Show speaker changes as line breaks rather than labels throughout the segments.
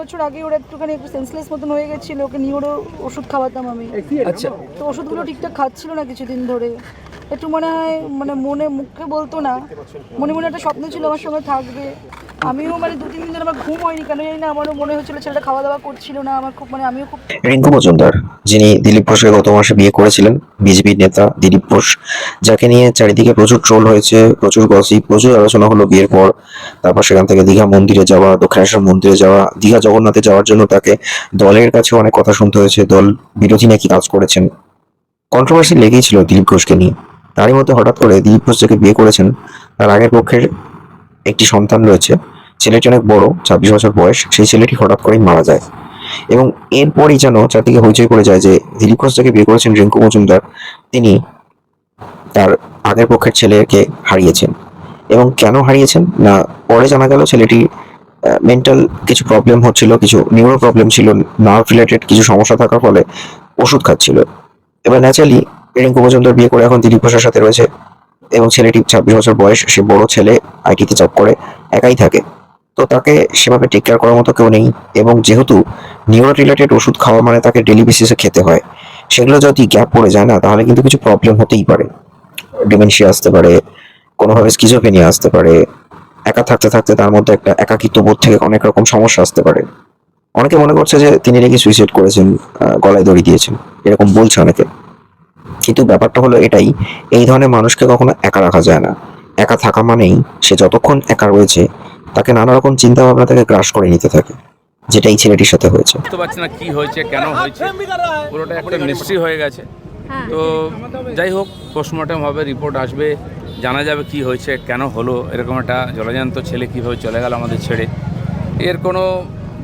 বছর আগে ওরা একটুখানি একটু সেন্সলেস মতন হয়ে গেছিল ওকে নিয়ে ওরও ওষুধ খাওয়াতাম আমি।
আচ্ছা।
তো ওষুধগুলো ঠিকঠাক খাচ্ছিল না কিছুদিন ধরে। একটু মনে হয় মানে মনে মুখে বলতো না মনে মনে একটা স্বপ্ন ছিল আমার সঙ্গে থাকবে। আমিও মানে দু, তিন দিন ধরে আমার ঘুম হয়নি। কেন জানি না, আমারও মনে হচ্ছিল ছেলেটা খাওয়া দাওয়া করছিল না, আমার খুব মানে আমিও খুব
রিঙ্কু মজুমদার, যিনি দিলীপ ঘোষকে গত মাসে বিয়ে করেছিলেন, বিজেপির নেতা দিলীপ ঘোষ, যাকে নিয়ে চারিদিকে প্রচুর ট্রোল হয়েছে, প্রচুর গসিপ প্রচুর আলোচনা হলো বিয়ের পর। তারপর সেখান থেকে দীঘা মন্দিরে যাওয়া দক্ষিণেশ্বর মন্দিরে যাওয়া, দীঘা জগন্নাথে যাওয়ার জন্য তাকে দলের কাছে অনেক কথা শুনতে হয়েছে। দল বিরোধী নাকি কাজ করেছেন? কন্ট্রোভার্সি লেগেই ছিল দিলীপ ঘোষকে নিয়ে। তারই মধ্যে হঠাৎ করে দিলীপ ঘোষ যাকে বিয়ে করেছেন, তার আগের পক্ষের একটি সন্তান রয়েছে, ছেলেটি অনেক বড়, ছাব্বিশ বছর বয়স, সেই ছেলেটি হঠাৎ করেই মারা যায়। এবং এরপরই যেন চারদিকে হইচই পড়ে যায় যে দিলীপ ঘোষ যাকে বিয়ে করেছেন রিঙ্কু মজুমদার, তিনি তার আগের পক্ষের ছেলেকে হারিয়েছেন। এবং কেন হারিয়েছেন? না, পরে জানা গেল ছেলেটি মেন্টাল কিছু প্রবলেম হচ্ছিল, কিছু নিউরো প্রবলেম ছিল নার্ভ রিলেটেড কিছু সমস্যা থাকার ফলে ওষুধ খাচ্ছিল। এবার ন্যাচারালি রিঙ্কু মজুমদার বিয়ে করে এখন দিলীপ ঘোষের সাথে রয়েছে। এবং ছেলেটি ছাব্বিশ বছর বয়স, সে বড় ছেলে, আইটিতে জব করে, একাই থাকে। তো তাকে সেভাবে টেক কেয়ার করার মতো কেউ নেই এবং যেহেতু নিউরো রিলেটেড ওষুধ খাওয়া মানে তাকে ডেলি বেসিসে খেতে হয়, সেগুলো যদি গ্যাপ পড়ে যায় না, তাহলে কিন্তু কিছু প্রবলেম হতেই পারে। ডিমেনশিয়া আসতে পারে, কোনোভাবে স্কিজোফেনিয়া আসতে পারে, একা থাকতে থাকতে তার মধ্যে একটা একাকিত্ব বোধ থেকে অনেক রকম সমস্যা আসতে পারে। অনেকে মনে করছে যে তিনি নাকি সুইসাইড করেছেন গলায় দড়ি দিয়েছেন, এরকম বলছে অনেকে। কিন্তু ব্যাপারটা হলো এটাই এই ধরনের মানুষকে কখনো একা রাখা যায় না। একা থাকা মানেই সে যতক্ষণ একা রয়েছে তাকে নানা রকম চিন্তা ভাবনা তাকে গ্রাস করে নিতে থাকে যেটা এই ছেলেটির সাথে হয়েছে।
বুঝতে পারছি না কি হয়েছে কেন হয়েছে। পুরোটা একটা মিস্ট্রি হয়ে গেছে। তো যাই হোক পোস্টমর্টম হবে রিপোর্ট আসবে জানা যাবে কি হয়েছে কেন হলো এরকম একটা জলজান্ত ছেলে কীভাবে চলে গেল আমাদের ছেড়ে। এর কোনো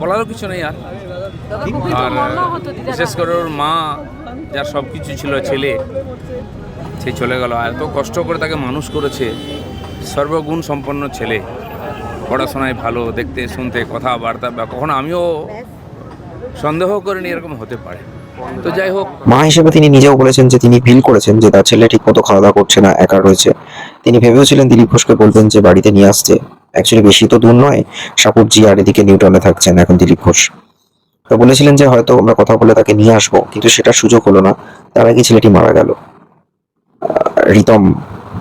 বলারও কিছু নেই আর। আর বিশেষ করে ওর মা যার সব কিছু ছিল ছেলে, সে চলে গেল। এত কষ্ট করে তাকে মানুষ করেছে। সর্বগুণ সম্পন্ন ছেলে। পড়াশোনায় ভালো, দেখতে, শুনতে, কথাবার্তা, বা কখনো আমিও সন্দেহ করিনি এরকম হতে পারে। তো যাই হোক।
মা হিসেবে তিনি নিজেও বলেছেন যে তিনি ফিল করেছেন যে তার ছেলে ঠিক মতো খাওয়া দাওয়া করছে না, একা রয়েছে। তিনি ভেবেওছিলেন দিলীপ ঘোষকে বলবেন যে বাড়িতে নিয়ে আসছে। অ্যাকচুয়ালি বেশি তো দূর নয়। সাপুরজি আর এদিকে নিউটনে থাকছেন এখন দিলীপ ঘোষ। তো বলেছিলেন যে হয়তো আমরা কথা বলে তাকে নিয়ে আসব, কিন্তু সেটার সুযোগ হলো না। তার আগে ছেলেটি মারা গেল। রিতম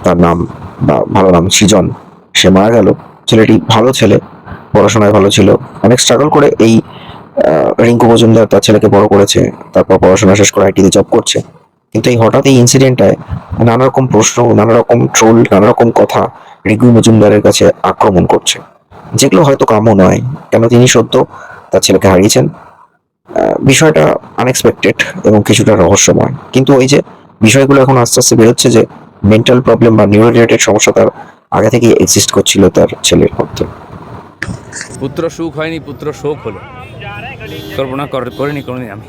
তার নাম বা ভালো নাম সৃজন, সে মারা গেল। ছেলেটি ভালো ছেলে, পড়াশোনায় ভালো ছিল। অনেক স্ট্রাগল করে এই রিঙ্কু মজুমদার তার ছেলেকে বড় করেছে, তারপর পড়াশোনা শেষ করে আইটিতে জব করছে। কিন্তু এই হঠাৎ এই ইনসিডেন্টটায় নানা রকম প্রশ্ন নানা রকম ট্রোল নানা রকম কথা রিঙ্কু মজুমদারের কাছে আক্রমণ করছে। যেগুলো হয়তো কাম্য নয় কেন তিনি সত্য, তার ছেলেকে হারিয়েছেন। বিষয়টা আনএক্সপেক্টেড এবং কিছুটা রহস্যময়। কিন্তু ওই যে বিষয়গুলো এখন আস্তে আস্তে বেরোচ্ছে যে মেন্টাল প্রবলেম বা নিউরো রিলেটেড সমস্যা তার আগে থেকেই এক্সিস্ট করছিল তার ছেলের মধ্যে।
পুত্র সুখ হয়নি, পুত্র শোক হলো। কল্পনা করেনি কোনোদিন আমি।